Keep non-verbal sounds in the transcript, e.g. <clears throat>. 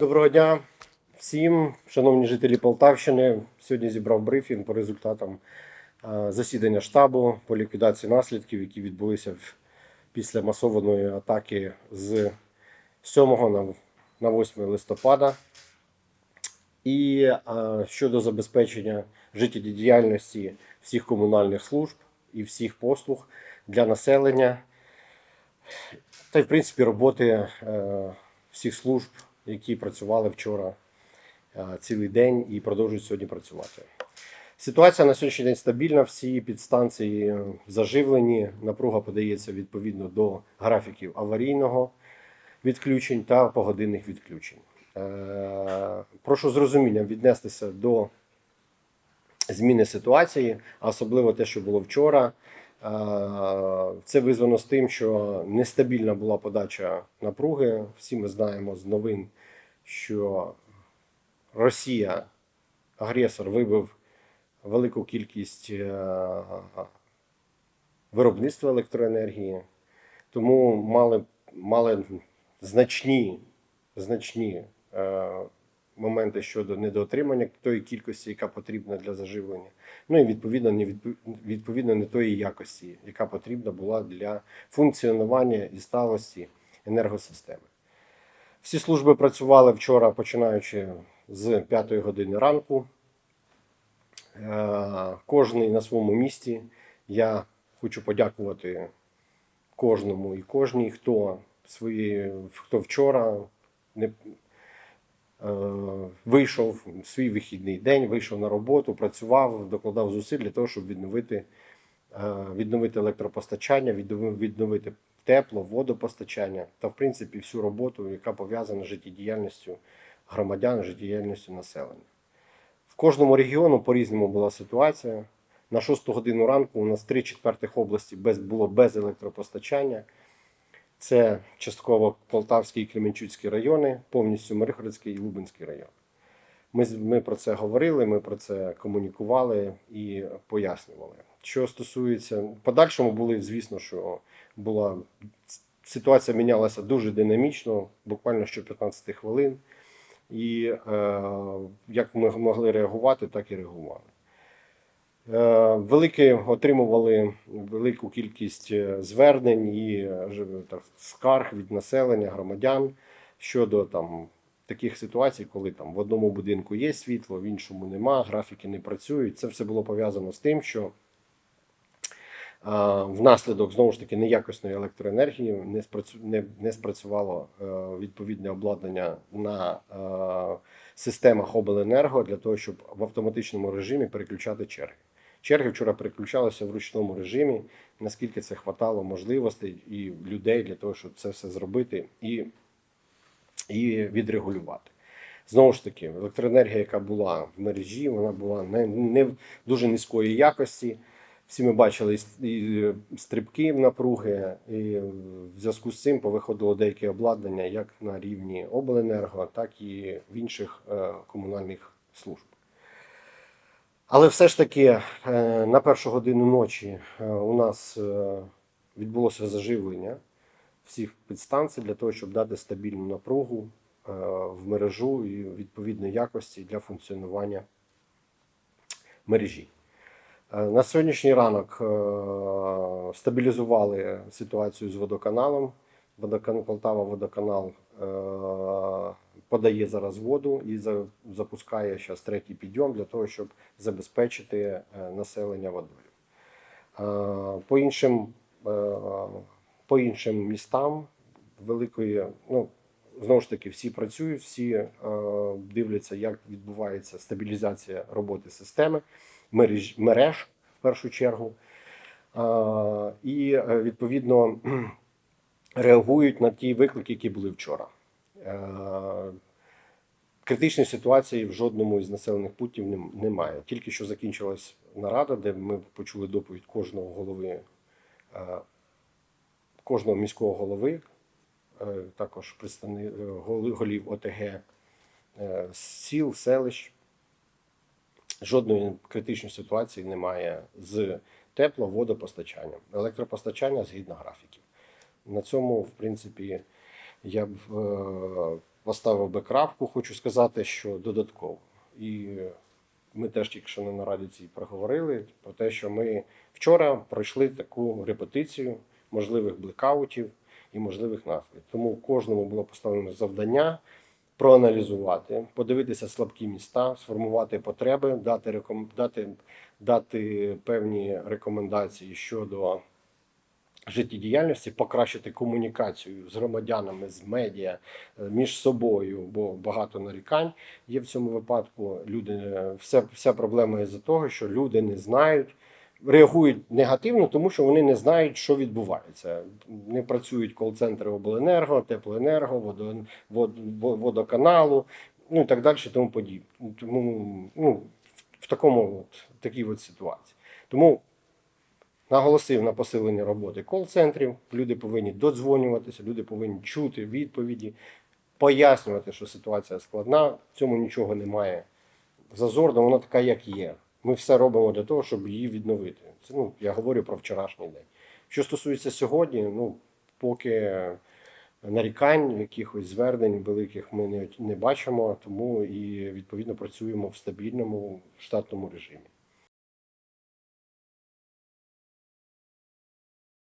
Доброго дня всім, шановні жителі Полтавщини. Сьогодні зібрав брифінг по результатам засідання штабу по ліквідації наслідків, які відбулися після масованої атаки з 7 на, на 8 листопада. І щодо забезпечення життєдіяльності всіх комунальних служб і всіх послуг для населення, та й в принципі роботи е, всіх служб, які працювали вчора е, цілий день і продовжують сьогодні працювати. Ситуація на сьогоднішній день стабільна. Всі підстанції е, заживлені. Напруга подається відповідно до графіків аварійного відключень та погодинних відключень. Е, Прошу з розумінням віднестися до зміни ситуації, а особливо те, що було вчора. Це визвано з тим, що нестабільна була подача напруги. Всі ми знаємо з новин, що Росія, агресор, вибив велику кількість е, виробництва електроенергії, тому мали, мали значні, значні е, моменти щодо недоотримання тої кількості, яка потрібна для заживлення. Ну і відповідно не відповідно не тої якості, яка потрібна була для функціонування і сталості енергосистеми. Всі служби працювали вчора, починаючи з 5 години ранку. Е, Кожний на своєму місці. Я хочу подякувати кожному і кожній, хто свої, хто вчора не е, вийшов свій вихідний день, вийшов на роботу, працював, докладав зусиль для того, щоб відновити, відновити електропостачання, відновити тепло, водопостачання та, в принципі, всю роботу, яка пов'язана з життєдіяльністю громадян, життєдіяльністю населення. В кожному регіону по-різному була ситуація. На 6 годину ранку у нас 3 четвертих області без, було без електропостачання. Це частково Полтавський і Кременчуцький райони, повністю Миргородський і Лубенський район. Ми, ми про це говорили, ми про це комунікували і пояснювали. Що стосується подальшому, були, звісно, що була ситуація мінялася дуже динамічно, буквально що 15 хвилин. І е, як ми могли реагувати, так і реагували. Е, Великі отримували велику кількість е, звернень і е, так, скарг від населення, громадян щодо там таких ситуацій, коли там в одному будинку є світло, в іншому нема, графіки не працюють. Це все було пов'язано з тим, що Внаслідок знову ж таки неякісної електроенергії не спрацю... не, не спрацювало е, відповідне обладнання на е, системах обленерго для того, щоб в автоматичному режимі переключати черги. Черги вчора переключалися в ручному режимі, наскільки це хватало можливостей і людей для того, щоб це все зробити і, і відрегулювати. Знову ж таки, електроенергія, яка була в мережі, вона була не, не дуже низької якості. Всі ми бачили і стрибки напруги, і в зв'язку з цим повиходило деяке обладнання як на рівні обленерго, так і в інших е, комунальних служб. Але все ж таки е, на першу годину ночі е, у нас е, відбулося заживлення всіх підстанцій для того, щоб дати стабільну напругу е, в мережу і відповідної якості для функціонування мережі. Е, На сьогоднішній ранок е, стабілізували ситуацію з водоканалом. Водоканал Полтава водоканал е, подає зараз воду і запускає зараз третій підйом для того, щоб забезпечити населення водою. По іншим, по іншим містам великої, ну знову ж таки, всі працюють, всі дивляться, як відбувається стабілізація роботи системи, мереж, мереж в першу чергу. І е, відповідно <clears throat> реагують на ті виклики, які були вчора. Е, Критичної ситуації в жодному із населених пунктів немає. Тільки що закінчилась нарада, де ми почули доповідь кожного голови, е, кожного міського голови, також представник голів ОТГ сіл, селищ. Жодної критичної ситуації немає з тепло, водопостачанням, електропостачання згідно графіків. На цьому, в принципі, я б е, поставив би крапку, хочу сказати, що додатково. І ми теж тільки що на нараді цій проговорили про те, що ми вчора пройшли таку репетицію можливих блекаутів і можливих наслідків. Тому кожному було поставлено завдання проаналізувати, подивитися слабкі міста, сформувати потреби, дати, реком... дати, дати певні рекомендації щодо життєдіяльності, покращити комунікацію з громадянами, з медіа, е, між собою, бо багато нарікань є в цьому випадку. Люди е, вся, вся проблема із-за того, що люди не знають. Реагують негативно, тому що вони не знають, що відбувається. Не працюють кол-центри обленерго, теплоенерго, водо, вод, водоканалу, ну і так далі, тому подібне. Тому ну, в такому от, такій от ситуації. Тому наголосив на посиленні роботи кол-центрів. Люди повинні додзвонюватися, люди повинні чути відповіді, пояснювати, що ситуація складна. В цьому нічого немає зазорно, вона така, як є. Ми все робимо для того, щоб її відновити. Це ну, я говорю про вчорашній день. Що стосується сьогодні, ну поки нарікань, якихось звернень великих ми не, не бачимо, тому і відповідно працюємо в стабільному штатному режимі.